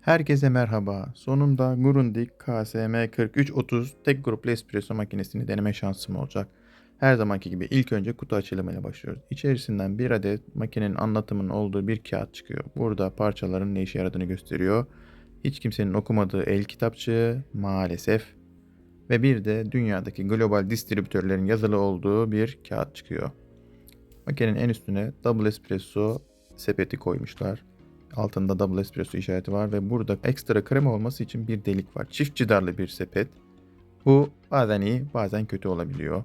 Herkese merhaba. Sonunda Grundig KSM 4330 tek gruplu espresso makinesini deneme şansım olacak. Her zamanki gibi ilk önce kutu açılımıyla başlıyoruz. İçerisinden bir adet makinenin anlatımının olduğu bir kağıt çıkıyor. Burada parçaların ne işe yaradığını gösteriyor. Hiç kimsenin okumadığı el kitapçığı maalesef. Ve bir de dünyadaki global distribütörlerin yazılı olduğu bir kağıt çıkıyor. Makinenin en üstüne double espresso sepeti koymuşlar. Altında double espresso işareti var ve burada ekstra krema olması için bir delik var. Çift cidarlı bir sepet. Bu bazen iyi bazen kötü olabiliyor.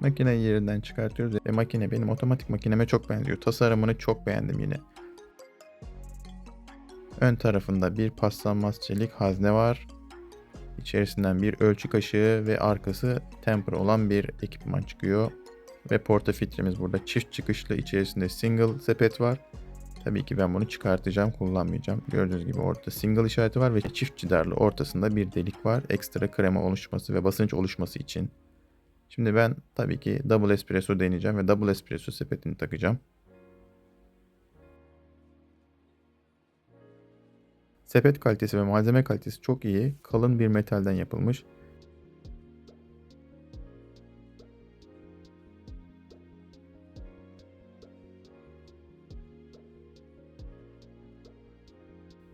Makineyi yerinden çıkartıyoruz ve makine benim otomatik makineme çok benziyor. Tasarımını çok beğendim yine. Ön tarafında bir paslanmaz çelik hazne var. İçerisinden bir ölçü kaşığı ve arkası temper olan bir ekipman çıkıyor. Ve portafiltremiz burada çift çıkışlı içerisinde single sepet var. Tabii ki ben bunu çıkartacağım kullanmayacağım. Gördüğünüz gibi ortada single işareti var ve çift cidarlı ortasında bir delik var. Ekstra krema oluşması ve basınç oluşması için. Şimdi ben tabii ki double espresso deneyeceğim ve double espresso sepetini takacağım. Sepet kalitesi ve malzeme kalitesi çok iyi. Kalın bir metalden yapılmış.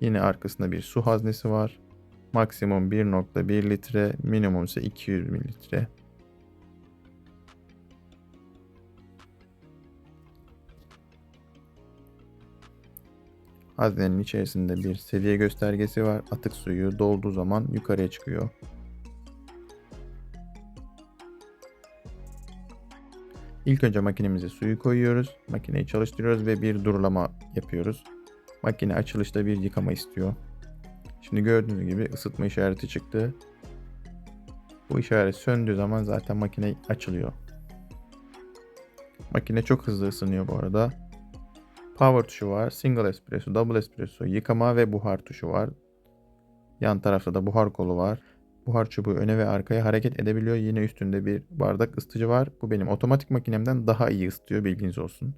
Yine arkasında bir su haznesi var. Maksimum 1.1 litre, minimum ise 200 mililitre. Haznenin içerisinde bir seviye göstergesi var. Atık suyu dolduğu zaman yukarıya çıkıyor. İlk önce makinemize suyu koyuyoruz. Makineyi çalıştırıyoruz ve bir durulama yapıyoruz. Makine açılışta bir yıkama istiyor. Şimdi gördüğünüz gibi ısıtma işareti çıktı. Bu işaret söndüğü zaman zaten makine açılıyor. Makine çok hızlı ısınıyor bu arada. Power tuşu var. Single espresso, double espresso, yıkama ve buhar tuşu var. Yan tarafta da buhar kolu var. Buhar çubuğu öne ve arkaya hareket edebiliyor. Yine üstünde bir bardak ısıtıcı var. Bu benim otomatik makinemden daha iyi ısıtıyor bilginiz olsun.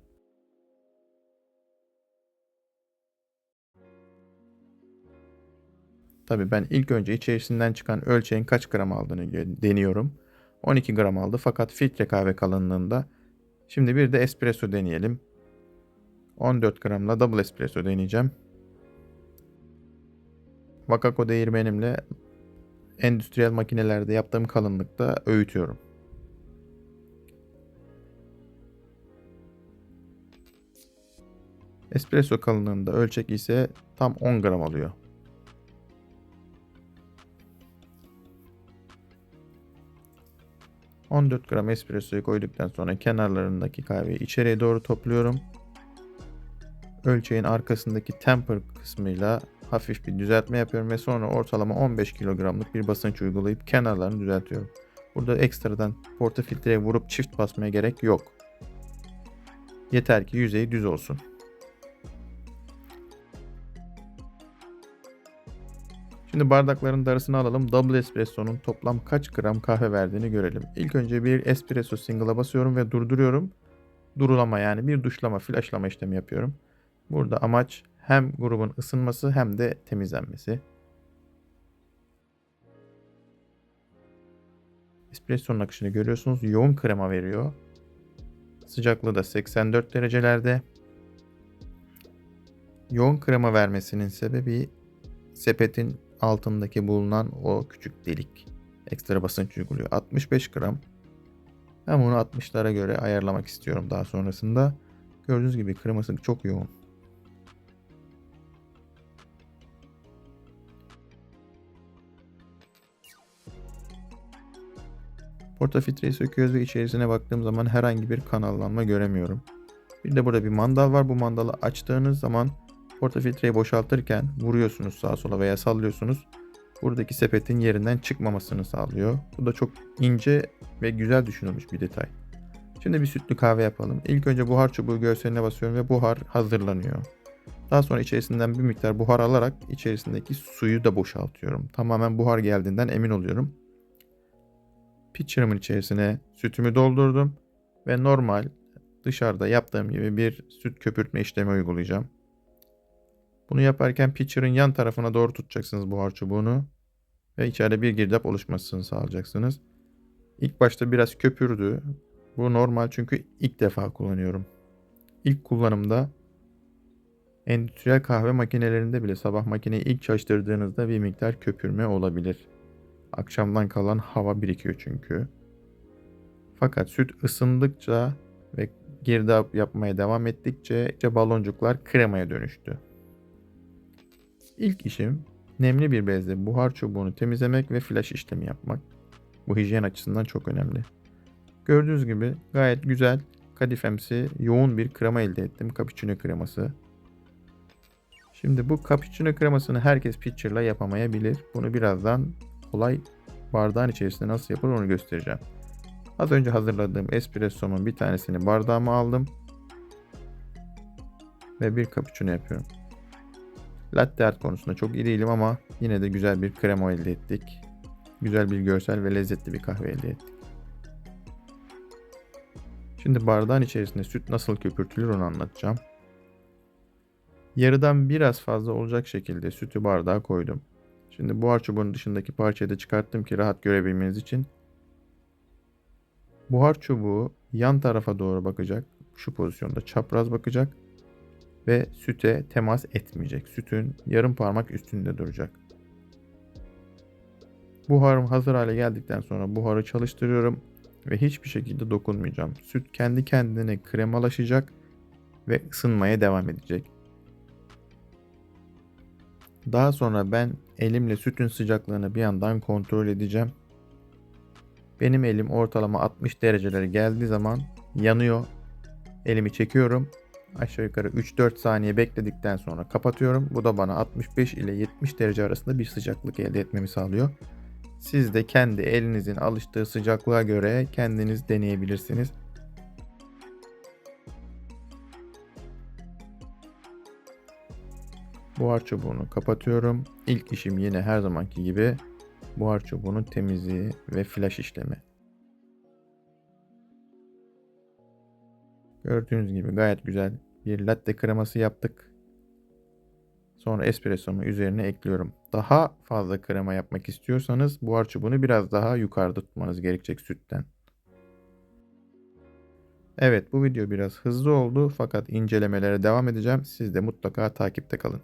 Tabii ben ilk önce içerisinden çıkan ölçeğin kaç gram aldığını deniyorum. 12 gram aldı fakat filtre kahve kalınlığında. Şimdi bir de espresso deneyelim. 14 gramla double espresso deneyeceğim. Vakako değirmenimle endüstriyel makinelerde yaptığım kalınlıkta öğütüyorum. Espresso kalınlığında ölçek ise tam 10 gram alıyor. ...14 gram espressoyu koyduktan sonra kenarlarındaki kahveyi içeriye doğru topluyorum. Ölçeğin arkasındaki temper kısmıyla hafif bir düzeltme yapıyorum ve sonra ortalama 15 kilogramlık bir basınç uygulayıp kenarlarını düzeltiyorum. Burada ekstradan portafiltreye vurup çift basmaya gerek yok. Yeter ki yüzeyi düz olsun. Şimdi bardakların darısını alalım. Double espresso'nun toplam kaç gram kahve verdiğini görelim. İlk önce bir espresso single'a basıyorum ve durduruyorum. Durulama yani bir duşlama, flashlama işlemi yapıyorum. Burada amaç hem grubun ısınması hem de temizlenmesi. Espresso'nun akışını görüyorsunuz. Yoğun krema veriyor. Sıcaklığı da 84 derecelerde. Yoğun krema vermesinin sebebi sepetin altındaki bulunan o küçük delik. Ekstra basınç uyguluyor. 65 gram. Ben bunu 60'lara göre ayarlamak istiyorum daha sonrasında. Gördüğünüz gibi kreması çok yoğun. Portafiltreyi söküyoruz ve içerisine baktığım zaman herhangi bir kanallanma göremiyorum. Bir de burada bir mandal var. Bu mandalı açtığınız zaman portafiltreyi boşaltırken vuruyorsunuz sağa sola veya sallıyorsunuz. Buradaki sepetin yerinden çıkmamasını sağlıyor. Bu da çok ince ve güzel düşünülmüş bir detay. Şimdi bir sütlü kahve yapalım. İlk önce buhar çubuğu görseline basıyorum ve buhar hazırlanıyor. Daha sonra içerisinden bir miktar buhar alarak içerisindeki suyu da boşaltıyorum. Tamamen buhar geldiğinden emin oluyorum. Pitcher'ımın içerisine sütümü doldurdum ve normal dışarıda yaptığım gibi bir süt köpürtme işlemi uygulayacağım. Bunu yaparken pitcher'ın yan tarafına doğru tutacaksınız buhar çubuğunu ve içeride bir girdap oluşmasını sağlayacaksınız. İlk başta biraz köpürdü. Bu normal çünkü ilk defa kullanıyorum. İlk kullanımda endüstriyel kahve makinelerinde bile sabah makineyi ilk çalıştırdığınızda bir miktar köpürme olabilir. Akşamdan kalan hava birikiyor çünkü. Fakat süt ısındıkça ve girdap yapmaya devam ettikçe işte baloncuklar kremaya dönüştü. İlk işim nemli bir bezle buhar çubuğunu temizlemek ve flash işlemi yapmak. Bu hijyen açısından çok önemli. Gördüğünüz gibi gayet güzel, kadifemsi, yoğun bir krema elde ettim. Cappuccino kreması. Şimdi bu cappuccino kremasını herkes pitcher'la yapamayabilir. Bunu birazdan olay bardağın içerisinde nasıl yapılır onu göstereceğim. Az önce hazırladığım espressomun bir tanesini bardağıma aldım. Ve bir cappuccino yapıyorum. Latte art konusunda çok iyi değilim ama yine de güzel bir krema elde ettik. Güzel bir görsel ve lezzetli bir kahve elde ettik. Şimdi bardağın içerisinde süt nasıl köpürtülür onu anlatacağım. Yarıdan biraz fazla olacak şekilde sütü bardağa koydum. Şimdi buhar çubuğunun dışındaki parçayı da çıkarttım ki rahat görebilmeniz için. Buhar çubuğu yan tarafa doğru bakacak. Şu pozisyonda çapraz bakacak. Ve süte temas etmeyecek. Sütün yarım parmak üstünde duracak. Buharım hazır hale geldikten sonra buharı çalıştırıyorum ve hiçbir şekilde dokunmayacağım. Süt kendi kendine kremalaşacak ve ısınmaya devam edecek. Daha sonra ben elimle sütün sıcaklığını bir yandan kontrol edeceğim. Benim elim ortalama 60 derecelere geldiği zaman yanıyor. Elimi çekiyorum. Aşağı yukarı 3-4 saniye bekledikten sonra kapatıyorum. Bu da bana 65 ile 70 derece arasında bir sıcaklık elde etmemi sağlıyor. Siz de kendi elinizin alıştığı sıcaklığa göre kendiniz deneyebilirsiniz. Buhar çubuğunu kapatıyorum. İlk işim yine her zamanki gibi buhar çubuğunun temizliği ve flash işlemi. Gördüğünüz gibi gayet güzel bir latte kreması yaptık. Sonra espressomu üzerine ekliyorum. Daha fazla krema yapmak istiyorsanız buhar çubuğunu biraz daha yukarıda tutmanız gerekecek sütten. Evet bu video biraz hızlı oldu fakat incelemelere devam edeceğim. Siz de mutlaka takipte kalın.